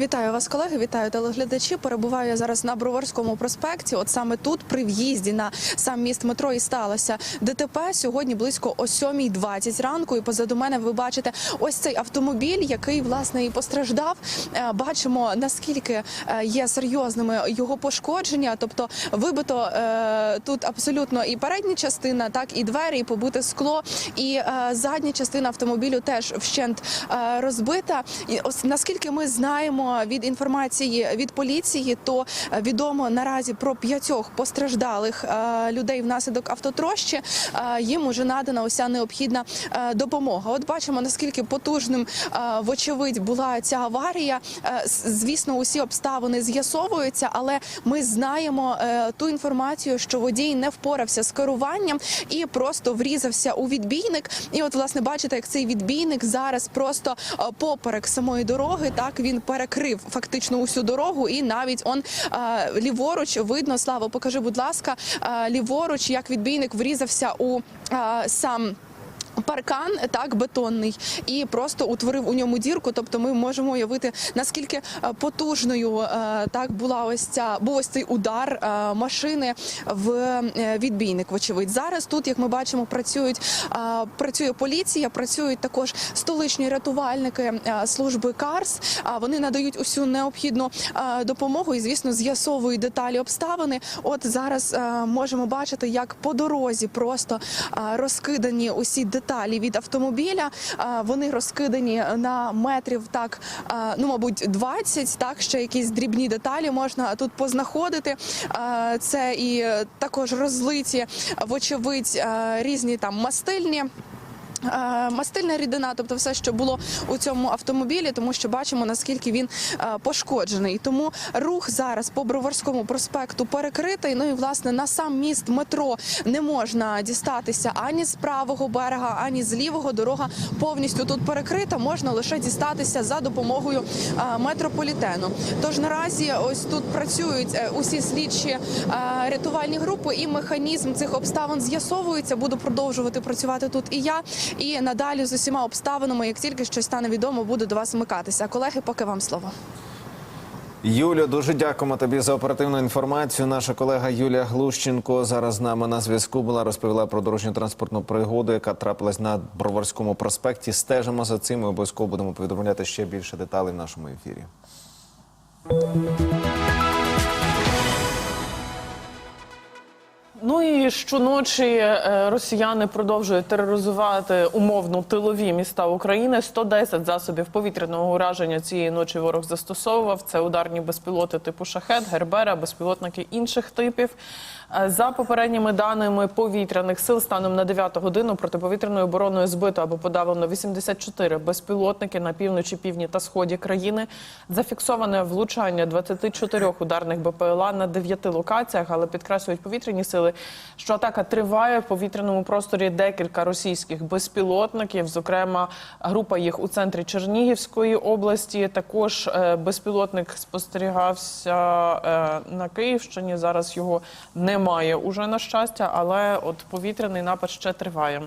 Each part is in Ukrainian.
Вітаю вас, колеги. Вітаю телеглядачі. Перебуваю я зараз на Броварському проспекті. От саме тут, при в'їзді на сам міст метро, і сталося ДТП сьогодні близько о 7.20 ранку. І позаду мене ви бачите ось цей автомобіль, який власне і постраждав. Е, Бачимо наскільки е, є серйозними його пошкодження, тобто вибито е, тут абсолютно і передня частина, так і двері, і побите скло, і задня частина автомобілю теж вщент розбита. І ось наскільки ми знаємо від інформації від поліції, то е, відомо наразі про п'ятьох постраждалих е, людей внаслідок автотрощі. Е, Їм уже надана уся необхідна допомога. От бачимо наскільки потужним вочевидь була ця аварія. Звісно, усі обставини з'ясовуються, але ми знаємо ту інформацію, що водій не впорався з керуванням і просто врізався у відбійник. І от, власне, бачите, як цей відбійник зараз просто поперек самої дороги. Так він перекрив фактично усю дорогу, і навіть он ліворуч видно. Слава, покажи, будь ласка, ліворуч, як відбійник врізався у сам. Паркан так бетонний і просто утворив у ньому дірку. Тобто, ми можемо уявити наскільки е, потужною е, так була ось ця був ось цей удар е, машини в відбійник. Вочевидь, зараз тут, як ми бачимо, працюють працює поліція, працюють також столичні рятувальники служби КАРС. Вони надають усю необхідну допомогу і, звісно, з'ясовують деталі обставини. От зараз можемо бачити, як по дорозі просто розкидані усі деталі від автомобіля. Вони розкидані на метрів так, ну мабуть, 20, Так ще якісь дрібні деталі можна тут познаходити. Це і також розлиті, вочевидь, різні там мастильні. Е, Мастильна рідина, тобто все, що було у цьому автомобілі, тому що бачимо наскільки він е, пошкоджений. Тому рух зараз по Броварському проспекту перекритий. Ну і власне на сам міст метро не можна дістатися ані з правого берега, ані з лівого. Дорога повністю тут перекрита. Можна лише дістатися за допомогою е, метрополітену. Тож наразі ось тут працюють усі слідчі рятувальні групи, і механізм цих обставин з'ясовується. Буду продовжувати працювати тут і я. І надалі з усіма обставинами, як тільки щось стане відомо, буду до вас вмикатися. Колеги, поки вам слово. Юлю, дуже дякуємо тобі за оперативну інформацію. Наша колега Юлія Глущенко зараз з нами на зв'язку була розповіла про дорожню транспортну пригоду, яка трапилась на Броварському проспекті. Стежимо за цим і обов'язково будемо повідомляти ще більше деталей в нашому ефірі. Ну і щоночі е, росіяни продовжують тероризувати умовно тилові міста України. 110 засобів повітряного ураження цієї ночі ворог застосовував. Це ударні безпілоти типу шахет, гербера, безпілотники інших типів. Е, За попередніми даними повітряних сил, станом на 9 годину протиповітряною обороною збито або подавлено 84 безпілотники на півночі, півдні та сході країни. Зафіксоване влучання 24 ударних БПЛА на 9 локаціях, але підкреслюють повітряні сили, що атака триває в повітряному просторі декілька російських безпілотників, зокрема група їх у центрі Чернігівської області. Також е, безпілотник спостерігався е, на Київщині. Зараз його немає уже на щастя, але от повітряний напад ще триває.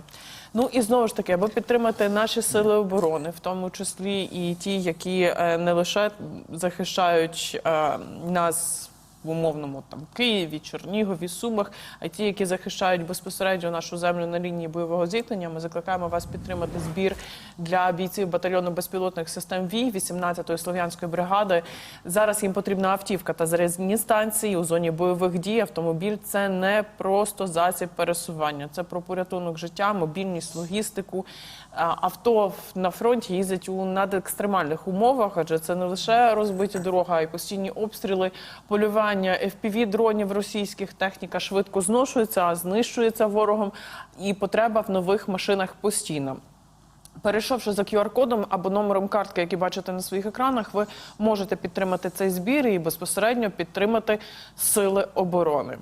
Ну і знову ж таки, аби підтримати наші сили оборони, в тому числі і ті, які е, не лише захищають нас в умовному там Києві, Чернігові, Сумах, а ті, які захищають безпосередньо нашу землю на лінії бойового зіткнення. Ми закликаємо вас підтримати збір для бійців батальйону безпілотних систем ВІ 18-ї слов'янської бригади. Зараз їм потрібна автівка та зарядні станції у зоні бойових дій. Автомобіль це не просто засіб пересування, це про порятунок життя, мобільність, логістику. Авто на фронті їздять у надекстремальних умовах, адже це не лише розбиті дороги, а й постійні обстріли, полювання fpv дронів російських. Техніка швидко зношується, знищується ворогом, і потреба в нових машинах постійна. Перейшовши за QR-кодом або номером картки, які бачите на своїх екранах, ви можете підтримати цей збір і безпосередньо підтримати сили оборони.